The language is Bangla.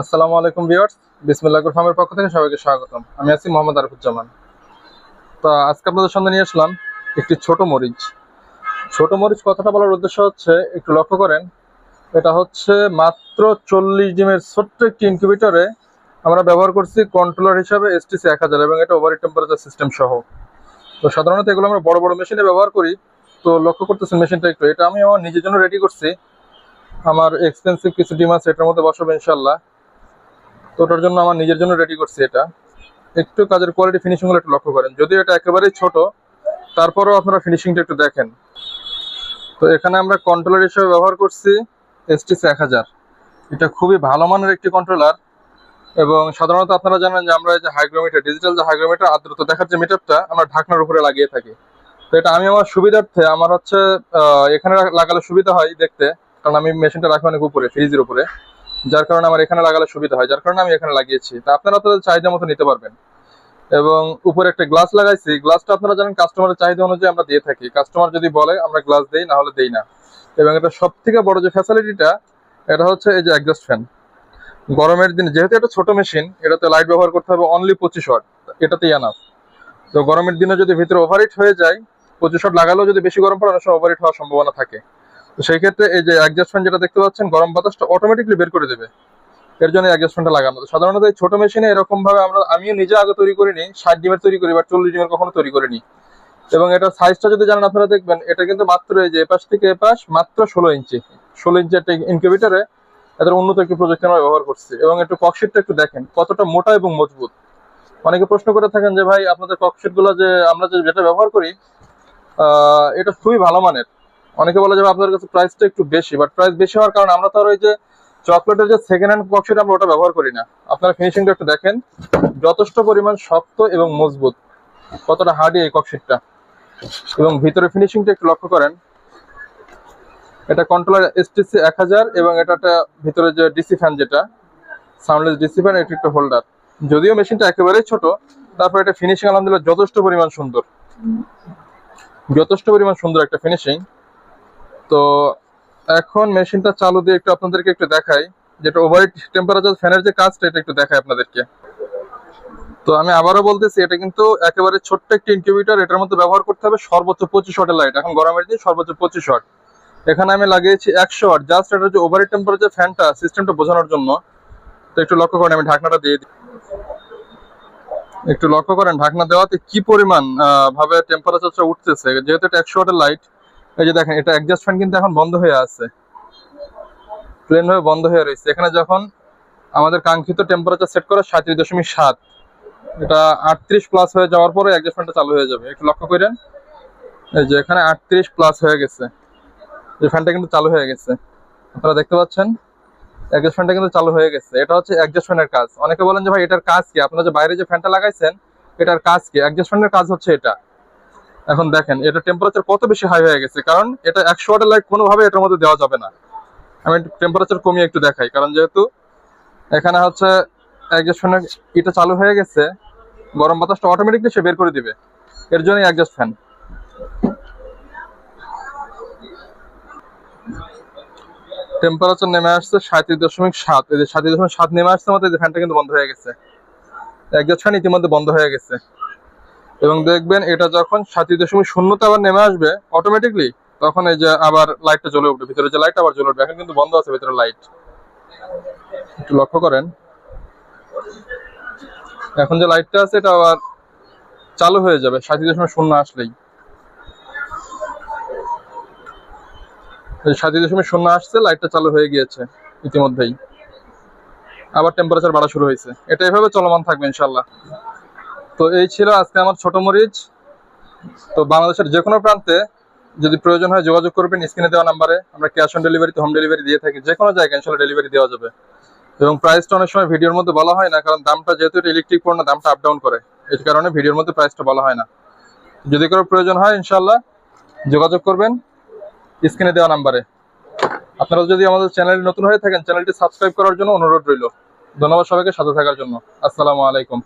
আসসালামু আলাইকুম ভিউয়ার্স, বিসমিল্লাহ ফার্মের পক্ষ থেকে সবাইকে স্বাগতম। আমি আছি মোহাম্মদ আরিফুজ্জামান। তো আজকে আপনাদের সামনে নিয়ে আসলাম একটি ছোট মরিচ। ছোট মরিচ কথাটা বলার উদ্দেশ্য হচ্ছে, একটু লক্ষ্য করেন, এটা হচ্ছে মাত্র চল্লিশ ডিমের ছোট্ট একটি ইনকিউবেটরে আমরা ব্যবহার করছি কন্ট্রোলার হিসাবে এসটিসি এক হাজার এবং এটা ওভার টেম্পারেচার সিস্টেম সহ। তো সাধারণত এগুলো আমরা বড় বড় মেশিনে ব্যবহার করি। তো লক্ষ্য করতেছেন মেশিনটা একটু। এটা আমি আমার নিজের জন্য রেডি করছি। আমার এক্সপেন্সিভ কিছু ডিম আছে, এটার মধ্যে বসাবো ইনশাল্লাহ তো ওটার জন্য আমার নিজের জন্য রেডি করছি এটা। একটু কাজের কোয়ালিটি ফিনিশিংগুলো একটু লক্ষ্য করেন। যদিও এটা একেবারেই ছোট, তারপরেও আপনারা ফিনিশিংটা একটু দেখেন। তো এখানে আমরা কন্ট্রোলার হিসেবে ব্যবহার করছি এসটিসি এক হাজার। এটা খুবই ভালো মানের একটি কন্ট্রোলার এবং সাধারণত আপনারা জানেন যে আমরা যে হাইগ্রোমিটার ডিজিটাল যে হাইগ্রোমিটার আদ্রতা দেখার যে মিটারটা আমরা ঢাকনার উপরে লাগিয়ে থাকি। তো এটা আমি আমার সুবিধার্থে, আমার হচ্ছে এখানে লাগালে সুবিধা হয় দেখতে, কারণ আমি মেশিনটা রাখি অনেক উপরে ফ্রিজের উপরে। যার কারণে আমার এখানে লাগালে সুবিধা হয়, যার কারণে আমি এখানে লাগিয়েছি। তা আপনারা আপনাদের চাহিদা মতো নিতে পারবেন। এবং উপরে একটা গ্লাস লাগাইছি, গ্লাসটা আপনারা জানেন কাস্টমারের চাহিদা অনুযায়ী আমরা দিয়ে থাকি। কাস্টমার যদি বলে, আমরা গ্লাস দেই, না হলে দেই না। এবং এটা সব থেকে বড় যে ফ্যাসিলিটিটা এটা হচ্ছে এই যে অ্যাডজাস্ট ফ্যান গরমের দিনে যেহেতু এটা ছোট মেশিন এটাতে লাইট ব্যবহার করতে হবে অনলি পঁচিশ ওয়াট এটাতেই আনাফ তো গরমের দিনে যদি ভিতরে ওভারহিট হয়ে যায়, পঁচিশ ওয়াট লাগালেও যদি বেশি গরম পড়ে, অনেক সময় ওভারহিট হওয়ার সম্ভাবনা থাকে। সেই ক্ষেত্রে এই যে অ্যাডজাস্ট ফ্যান যেটা দেখতে পাচ্ছেন, গরম বাতাসটা অটোমেটিকলি বের করে দেবে। এর জন্য অ্যাডজাস্ট ফ্যানটা লাগানো। সাধারণত এই ছোট মেশিনে এরকম ভাবে আমরা, আমিও নিজে আগে তৈরি করিনি, ষাট ডিমের তৈরি করি, বা চল্লিশ ডিমের কখনো তৈরি করিনি। এবং এটা সাইজটা যদি জানেন আপনারা দেখবেন, এটা কিন্তু মাত্র এই যে এপাশ থেকে এপাশ, মাত্র ষোলো ইঞ্চি। ষোলো ইঞ্চি একটা ইনকিউবেটারে এদের উন্নত একটি প্রযুক্তি আমরা ব্যবহার করছি। এবং একটু ককশিটটা একটু দেখেন, কতটা মোটা এবং মজবুত। অনেকে প্রশ্ন করে থাকেন যে, ভাই, আপনাদের ককশিটগুলো যে আমরা যে যেটা ব্যবহার করি এটা খুবই ভালো মানের। অনেকে বলে যাবে আপনাদের কাছে প্রাইসটা একটু বেশি বাট প্রাইস বেশি হওয়ার কারণে আমরা তো আর ওই যে চকলেটের যে সেকেন্ড হ্যান্ড ককশিট আমরা ওটা ব্যবহার করি না। আপনারা ফিনিশিংটা একটু দেখেন। যথেষ্ট পরিমাণ শক্ত এবং মজবুত। কতটা হার্ডি এই ককশিটটা এবং ভিতরে ফিনিশিংটা একটু লক্ষ্য করেন। এটা কন্ট্রোলার এসটিসি এক হাজার এবং এটা একটা ভিতরে যে ডিসি ফ্যান যেটা সাউন্ডলেস ডিসি ফ্যান এটি একটা হোল্ডার যদিও মেশিনটা একেবারেই ছোট, তারপর এটা ফিনিশিং আলহামদুলিল্লাহ যথেষ্ট পরিমাণ সুন্দর। যথেষ্ট পরিমাণ সুন্দর একটা ফিনিশিং তো এখন মেশিনটা চালু দিয়ে একটু আপনাদেরকে একটু দেখাই। যেটা ওভার টেম্পারেচার ফ্যানের যে কাজটা, এটা একটু দেখাই আপনাদেরকে। তো আমি আবারও বলতেছি, এটা কিন্তু একেবারে ছোট্ট একটি ইনকিউবেটর এটার মধ্যে ব্যবহার করতে হবে সর্বোচ্চ পঁচিশ ওয়াটের লাইট এখন গরমের দিন সর্বোচ্চ পঁচিশ ওয়াট এখানে আমি লাগিয়েছি একশো ওয়াট জাস্ট এটা যে ওভার টেম্পারেচার ফ্যানটা সিস্টেমটা বোঝানোর জন্য। তো একটু লক্ষ্য করেন, আমি ঢাকনাটা দিয়ে দিই। একটু লক্ষ্য করেন, ঢাকনা দেওয়াতে কি পরিমাণ ভাবে টেম্পারেচারটা উঠতেছে। যেহেতু এটা একশো ওয়াটের লাইট এই যে দেখেন, এটা অ্যাডজাস্ট ফ্যান কিন্তু এখন বন্ধ হয়ে আছে। প্লেন হয়ে বন্ধ হয়ে রয়েছে। এখানে যখন আমাদের কাঙ্ক্ষিত টেম্পারেচার সেট করা সাঁত্রিশ দশমিক সাত, এটা আটত্রিশ প্লাস হয়ে যাওয়ার পরে অ্যাডজাস্ট ফ্যানটা চালু হয়ে যাবে। একটু লক্ষ্য করেন। এই যে এখানে আটত্রিশ প্লাস হয়ে গেছে। এই ফ্যানটা কিন্তু চালু হয়ে গেছে। আপনারা দেখতে পাচ্ছেন? অ্যাডজাস্ট ফ্যানটা কিন্তু চালু হয়ে গেছে। এটা হচ্ছে অ্যাডজাস্ট ফ্যানের কাজ। অনেকে বলেন যে ভাই, এটার কাজ কি? আপনারা যে বাইরে যে ফ্যানটা লাগাইছেন, এটার কাজ কি? অ্যাডজাস্ট ফ্যানের কাজ হচ্ছে এটা। এখন দেখেন, এটা টেম্পারেচার কত বেশি হাই হয়ে গেছে? কারণ এটা একশো ওয়াটের লাইট কোনোভাবে এটার মধ্যে দেওয়া যাবে না। আমি টেম্পারেচার কমিয়ে একটু দেখাই, কারণ যেহেতু এখানে হচ্ছে অ্যাডজাস্ট ফ্যানের এটা চালু হয়ে গেছে, গরম বাতাসটা অটোমেটিকলি সে বের করে দিবে। এর জন্যই অ্যাডজাস্ট ফ্যান টেম্পারেচার নেমে আসছে সাঁত্রিশ দশমিক সাত, এই যে সাঁত্রিশ দশমিক সাত নেমে আসছে যে ফ্যানটা কিন্তু বন্ধ হয়ে গেছে। অ্যাডজাস্ট ফ্যান ইতিমধ্যে বন্ধ হয়ে গেছে। এবং দেখবেন এটা যখন সাঁত্রিশ দশমিক শূন্যতে আবার নেমে আসবে অটোমেটিকলি তখন এই যে আবার লাইটটা জ্বলে উঠবে। ভিতরে যে লাইট আবার জ্বলে উঠবে, এখন কিন্তু বন্ধ আছে ভিতরে লাইট একটু লক্ষ্য করেন। এখন যে লাইটটা আছে, এটা আবার চালু হয়ে যাবে সাঁত্রিশ দশমিক শূন্য আসলেই। সাঁত্রিশ দশমিক শূন্য আসছে লাইটটা চালু হয়ে গিয়েছে ইতিমধ্যেই। আবার টেম্পারেচার বাড়া শুরু হয়েছে। এটা এভাবে চলমান থাকবে ইনশাল্লাহ তো এই ছিল আজকে আমার ছোট মরিচ। তো বাংলাদেশের যে কোনো প্রান্তে যদি প্রয়োজন হয় যোগাযোগ করবেন, স্ক্রিনে দেওয়া নাম্বারে। আমরা ক্যাশ অন ডেলিভারিতে হোম ডেলিভারি দিয়ে থাকি। যে কোনো জায়গায় ইনশাল্লাহ ডেলিভারি দেওয়া যাবে। এবং প্রাইসটা অনেক সময় ভিডিওর মধ্যে বলা হয় না, কারণ দামটা যেহেতু ইলেকট্রিক পণ্য, দামটা আপ ডাউন করে। এই কারণে ভিডিওর মধ্যে প্রাইসটা বলা হয় না। যদি কোনো প্রয়োজন হয় ইনশাল্লাহ যোগাযোগ করবেন, স্ক্রিনে দেওয়া নাম্বারে। আপনারা যদি আমাদের চ্যানেলে নতুন হয়ে থাকেন চ্যানেলটি সাবস্ক্রাইব করার জন্য অনুরোধ রইল। ধন্যবাদ সবাইকে, সাথে থাকার জন্য। আসসালামু আলাইকুম।